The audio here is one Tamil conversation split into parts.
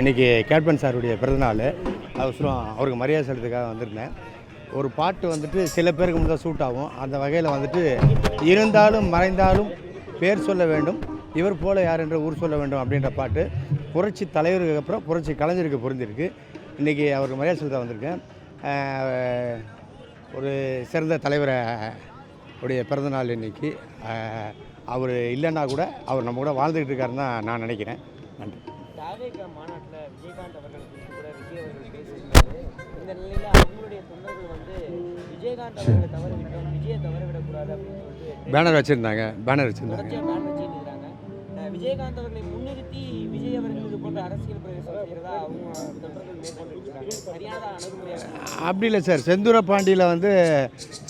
இன்றைக்கி கேப்டன் சாருடைய பிறந்தநாள். அவசரம் அவருக்கு மரியாதை செலுத்துக்காக வந்திருந்தேன். ஒரு பாட்டு வந்துட்டு சில பேருக்கு மட்டும் சூட் ஆகும். அந்த வகையில் வந்துட்டு இருந்தாலும் மறைந்தாலும் பேர் சொல்ல வேண்டும். இவர் போல யார் என்று ஊர் சொல்ல வேண்டும் அப்படின்ற பாட்டு புரட்சி தலைவருக்கு அப்புறம் புரட்சி கலைஞருக்கு பொருந்திருக்கு. இன்றைக்கி அவருக்கு மரியாதை செலுத்த வந்திருக்கேன். ஒரு சிறந்த தலைவரை உடைய பிறந்தநாள் இன்னைக்கு. அவர் இல்லைன்னா கூட அவர் நம்ம கூட வாழ்ந்துக்கிட்டு இருக்காருன்னு தான் நான் நினைக்கிறேன். நன்றி. தாவேக மாநாட்டில் விஜயகாந்த் அவர்கள் குறித்து கூட விஜய் அவர்கள் பேசியிருந்தாரு. இந்த நிலையில் அவங்களுடைய தொண்டர்கள் வந்து விஜயகாந்த் அவர்களை தவற விட்டோம் விஜயை தவற விடக்கூடாது அப்படின்னு சொல்லிட்டு பேனர் வச்சுருந்தாங்க. பேனர் வச்சுருந்தாங்க. விஜயகாந்த் அவர்களை முன்னிறுத்தி விஜய் அவர்கள் இது போன்ற அரசியல் பிரவேசம் செய்கிறதா அவங்க தொண்டர்கள் மேற்கொண்டு அணுகுமுறையாக அப்படி இல்லை சார். செந்தூர பாண்டியில் வந்து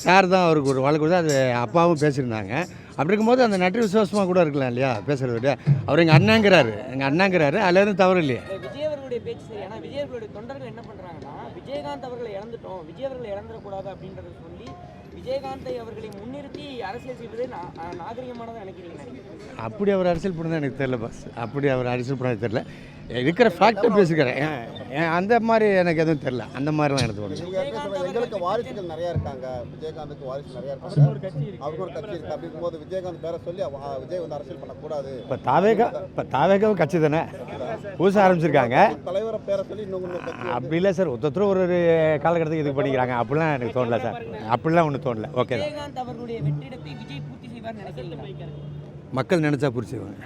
சார் தான் அவருக்கு ஒரு வழக்கு அது அப்பாவும் பேசியிருந்தாங்க. அப்படி இருக்கும்போது அந்த நன்றி விசுவாசமாக கூட இருக்கலாம் இல்லையா? பேசுகிறத விட அவர் எங்கள் அண்ணாங்கிறாரு. எங்கள் அண்ணாங்கிறாரு. அதில் எதுவும் தவறு இல்லையே. இல்ல, விஜய் அவர்களுடைய பேச்சு சரி. ஆனால் விஜய் அவர்களுடைய தொண்டர்கள் என்ன பண்றாங்கன்னா விஜயகாந்த் அவர்களை இழந்துட்டோம் விஜய் அவர்களை இழந்துடக்கூடாது அப்படின்றத சொல்லி விஜயகாந்தை அவர்களை முன்னிறுத்தி அரசியல் செய்வது நா- அஹ் நாகரிகமானதை நினைக்கிறீங்க? அப்படி அவர் அரசியல் பண்ணதான் எனக்கு தெரியல பாஸ் அப்படி அவர் அரசியல் பண்ணது தெரியல. இருக்கிற ஃபேக்டை பேசிக்கிறேன். அந்த மாதிரி எனக்கு எதுவும் தெரியல. அந்த மாதிரிலாம் எனக்கு சொன்ன எங்களுக்கு வாரிசுகள் நிறைய இருக்காங்க. விஜயகாந்துக்கு வாரிசு நிறைய இருக்காங்க. அவருக்கு ஒரு கட்சி இருக்கு. அப்படி இருக்கும்போது விஜயகாந்த் பேரை சொல்லி விஜய் வந்து அரசியல் பண்ணக்கூடாது. இப்போ தாவேகா இப்போ தாவேகாவும் கட்சி தானே? புதுசாக ஆரம்பிச்சிருக்காங்க. தலைவரை பேரை சொல்லி இன்னும் அப்படி இல்லை சார். ஒருத்தர் ஒரு ஒரு காலகட்டத்துக்கு இது பண்ணிக்கிறாங்க. அப்படிலாம் எனக்கு தோணல சார். அப்படிலாம் ஒன்றும் தோணல. ஓகே மக்கள் நினச்சா புரிச்சுக்குவாங்க